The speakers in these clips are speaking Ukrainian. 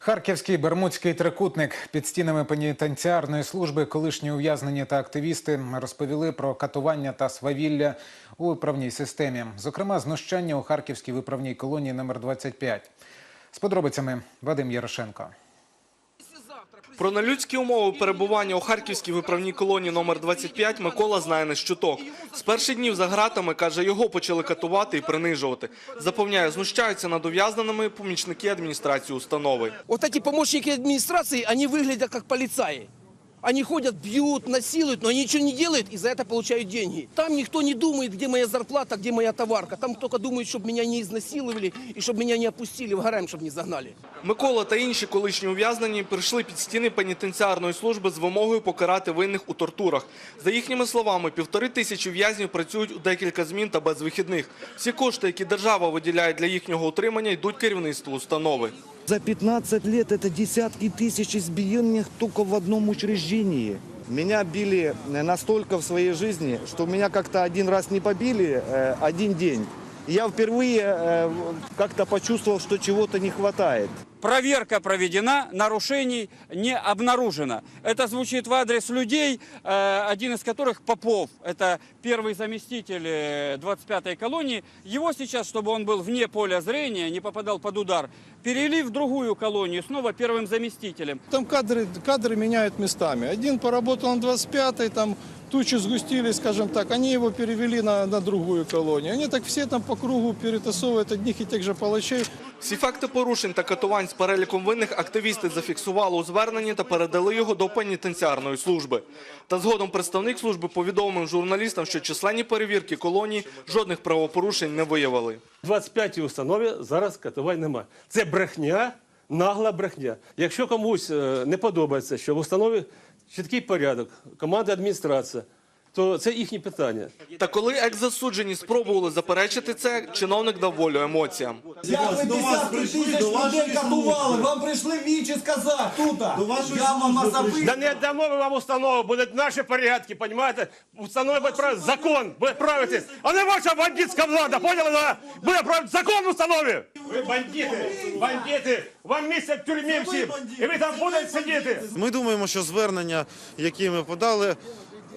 Харківський бермудський трикутник під стінами пенітенціарної служби колишні ув'язнені та активісти розповіли про катування та свавілля у виправній системі, зокрема знущання у харківській виправній колонії номер 25. З подробицями Вадим Ярошенко. Про нелюдські умови перебування у харківській виправній колонії номер 25 Микола знає не щуток. З перших днів за гратами каже, його почали катувати і принижувати. Запевняє, знущаються над ув'язненими помічники адміністрації установи. Ось ці помічники адміністрації вони выглядят як полицаи. Они ходят, бьют, насилуют, но они ничего не делают и за это получают деньги. Там никто не думает, где моя зарплата, где моя товарка. Там только думают, чтобы меня не изнасиловали и чтобы меня не опустили в гарем, чтобы не загнали. Микола та інші колишні ув'язнені прийшли під стіни пенітенціарної служби з вимогою покарати винних у тортурах. За їхніми словами, півтори тисячі в'язнів працюють у декілька змін та без вихідних. Всі кошти, які держава виділяє для їхнього утримання, йдуть керівництву установи. За 15 лет это десятки тысяч избиений только в одном учреждении. Меня били э, настолько в своей жизни, что меня как-то один раз не побили э, один день. И Я впервые э, как-то почувствовал, что чего-то не хватает. Проверка проведена, нарушений не обнаружено. Это звучит в адрес людей, э, один из которых Попов, это первый заместитель э, 25-й колонии. Его сейчас, чтобы он был вне поля зрения, не попадал под удар, перевели в другую колонию, снова первым заместителем. Там кадры, кадры меняют местами. Один поработал на 25-й, там тучи сгустились, скажем так, они его перевели на, на другую колонию. Они так все там по кругу перетасовывают одних и тех же палачей. Всі факти порушень та катувань з переліком винних активісти зафіксували у зверненні та передали його до пенітенціарної служби. Та згодом представник служби повідомив журналістам, що численні перевірки колонії жодних правопорушень не виявили. В 25-й установі зараз катувань немає. Це брехня, нагла брехня. Якщо комусь е, не подобається, що в установі чіткий порядок, команда адміністрація, то це їхні питання. Та коли екс-засуджені спробували заперечити це, чиновник дав волю емоціям. Як ви десятки тисяч людей катували? Вам прийшли вічі сказати тут. Я вам особисто. Да не дамо ми вам установу, будуть наші порядки, понимаете? Установи буде правити закон, буде правити. А не ваша бандитська влада, поняли? да? Буде правити закон в установі. Ви бандити, бандити, вам місце в тюрмі всім, і ви там будете сидіти. Ми думаємо, що звернення, які ми подали,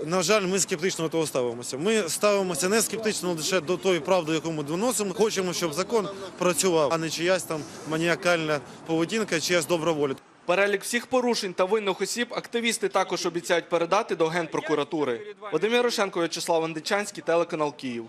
на жаль, ми скептично до того ставимося. Ми ставимося не скептично лише до тої правди, яку ми доносимо. Хочемо, щоб закон працював, а не чиясь там маніакальна поведінка, чиясь добра воля. Перелік всіх порушень та винних осіб активісти також обіцяють передати до Генпрокуратури. Вадим Ярошенко, В'ячеслав Андичанський, телеканал Київ.